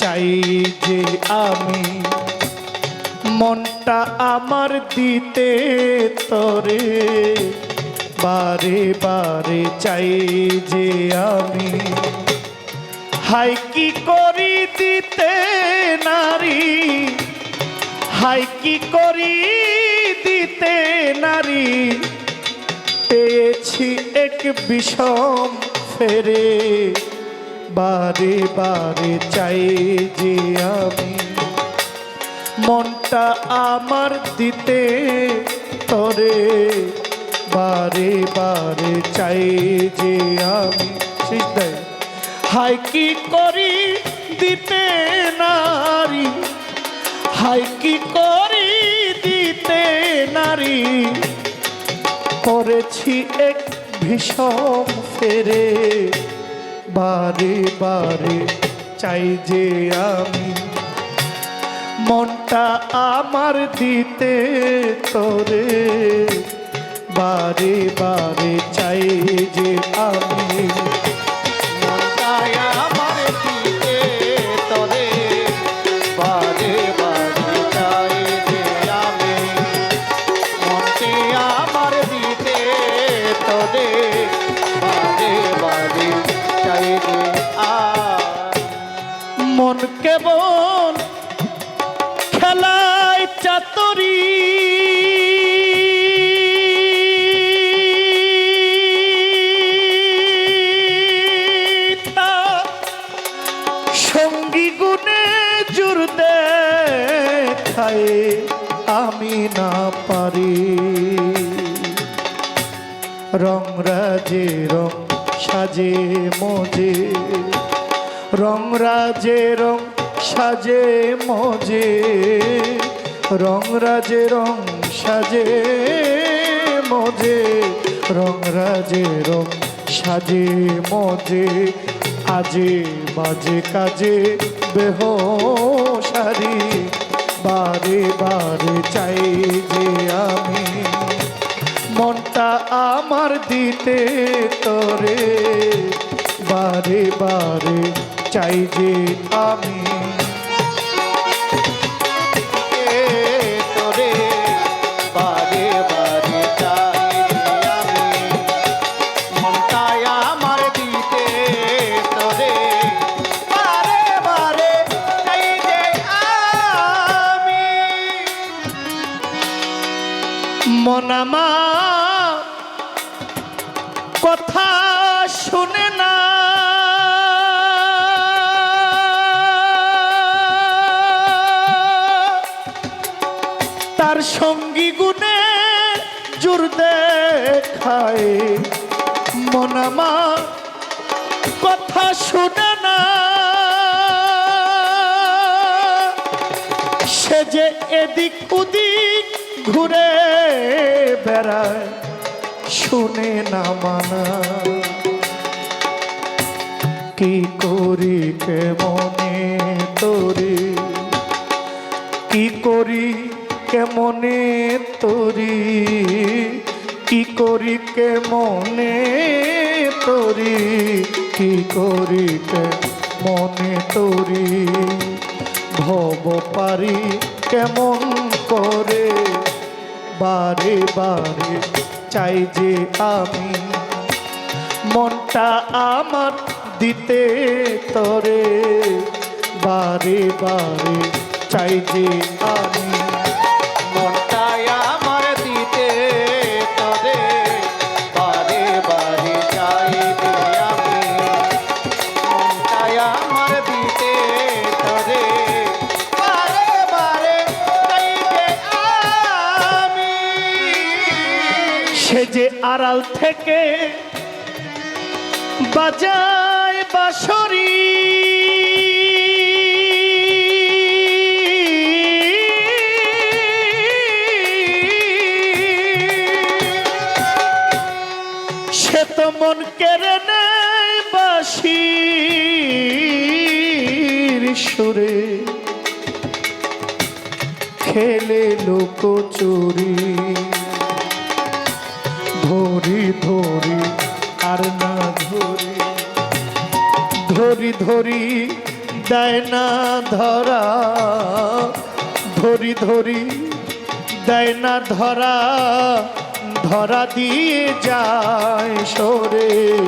চাই যে আমি মনটা আমার দিতে তরে। বারে বারে চাই যে আমি। হাই কি করি দিতে নারী? হাই কি করি দিতে নারী? পেয়েছি এক বিষম ফেরে। বারে বারে চাই যে আমি। মনটা আমার দিতে তরে, বারে বারে চাই যে আমি। সিদ্ধায় হাই কি করি দিতে নারী? হাই কি করি দিতে নারী? করেছি এক ভীষণ ফেরে। বারে বারে চাই যে আমি। মনটা আমার দিতে তোরে। বারে বারে চাই যে আমি। মন কেবল খেলায় চাতরি। সঙ্গী গুণে জুর দেখায় আমি না পারি। রং রাজে রং সাজে মজে। রং রাজে রং সাজে মজে। রং রাজে রং সাজে মজে। রং রাজে রং সাজে মজে। আজে বাজে কাজে বেহ সারি। বারে বারে চাই যে আমি। মনটা আমার দিতে তোরে। বারে বারে চাই যে আমি সঙ্গী গুণে জোর দেখায়। মনামা কথা শুনে না। সে যে এদিক ওদিক ঘুরে বেড়ায়, শুনে না মানা। কি করি কেমনে তোরে? কি করি কেমনে তোরি? কি করি কেমনে তোরি? কি করি কেমনে তোরি? ভব পারি কেমন করে? বারে বারে চাই যে আমি। মনটা আমার দিতে তরে। বারে বারে চাই যে আমি। থেকে বাজায় বাঁশরি। সে তো মন কেড়ে নেয় বাঁশির সুরে। খেলে লোক চুরি। ধরি ধরি, আর না ধরি। ধরি ধরি, দেয় না ধরা। ধরি ধরি, দেয় না ধরা। ধরা দিয়ে যায় সরে।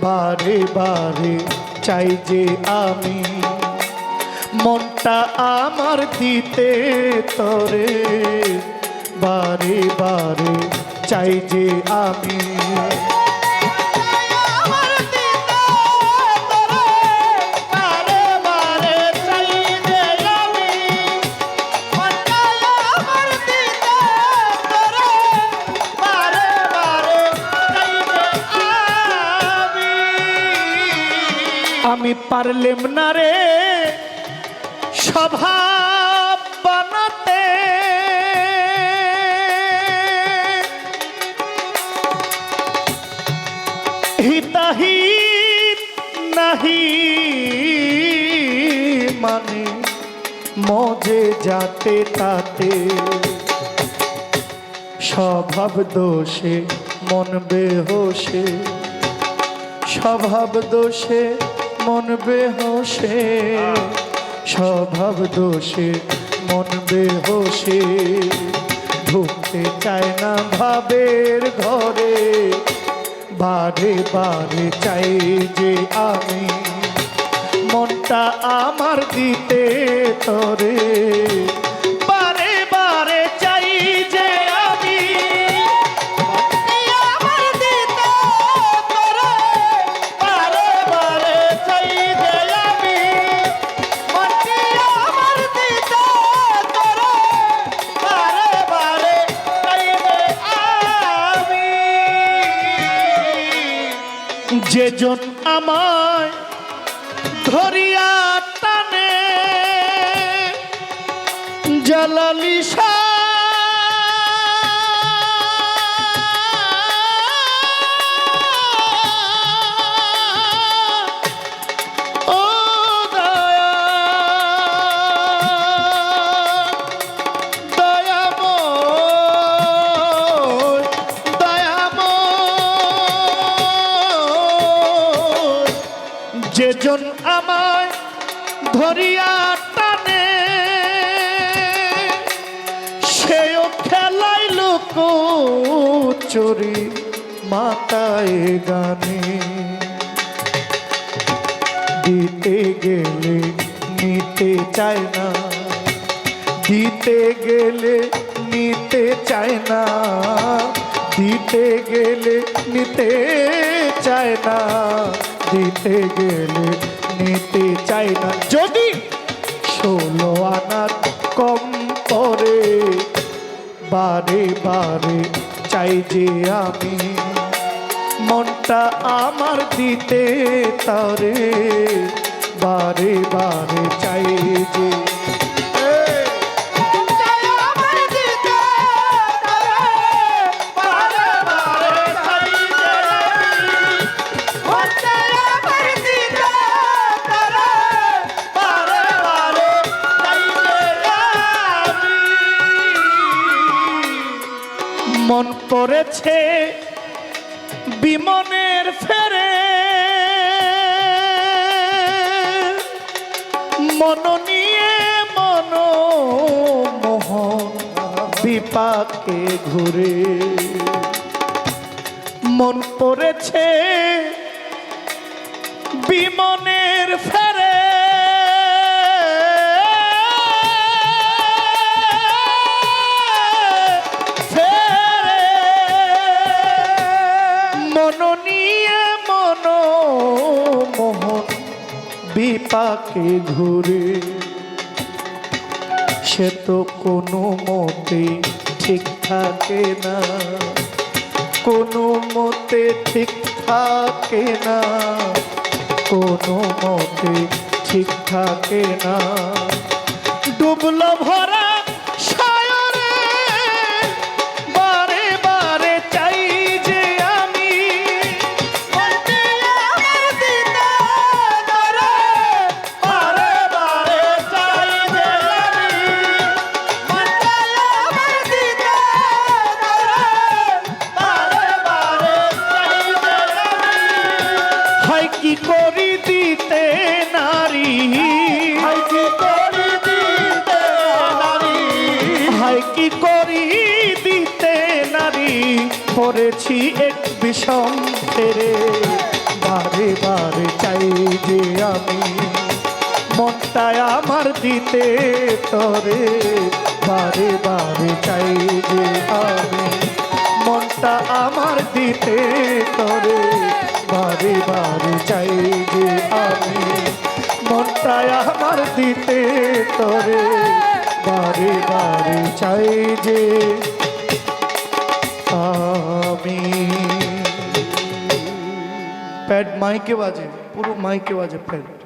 বারে বারে চাই যে আমি। মনটা আমার দিতে তরে। বারে বারে চাই যে আমি। আমি পারলেম না রে স্বভাব বানাতে। মজে যাতে তাতে। স্বভাব দোষে মন বেহোশে স্বভাব দোষে মন বেহোশে স্বভাব দোষে মন বেহোশে ঢুকতে চায় না ভাবের ঘরে। বারে বারে চাই যে আমি। মনটা আমার দিতে তরে। বারে বারে চাই যে আমি বারে বারে চাই যে আমি বারে বারে চাই যে আমি। যেজন আমায় যেজন আমায় ধরিয়া টানে, সেও খেলাই লোক চুরি মাতায় গানে। দিতে গেলে নিতে চায় না, দিতে গেলে নিতে চায় না, দিতে গেলে নিতে চায় না। দিতে গেলে নিতে চাই না। যদি ষোলো আনা কম পরে, বারে বারে চাই যে আমি। মনটা আমার দিতে তারে, বারে বারে চাই যে পড়েছে বিমনের ফেরে। মন নিয়ে মন মোহন বিপাকে ঘুরে। মন পড়েছে বিমনের ফেরে। বিপাকে ঘুরে, সে তো কোনো মতে ঠিক থাকে না। কোনো মতে ঠিক থাকে না, কোনো মতে ঠিক থাকে না। ডুবলো ভরা পড়েছি এক বিষম ফেরে। বারে বারে চাই যে আমি মনটায় আমার দিতে তরে। বারে বারে চাই যে আমি মনটা আমার দিতে তরে। বারে বারে চাই যে আমি মনটায় আমার দিতে তরে। বারে বারে চাই যে আমি প্যাড মাইকে বাজে পুরো মাইকে বাজে প্যাড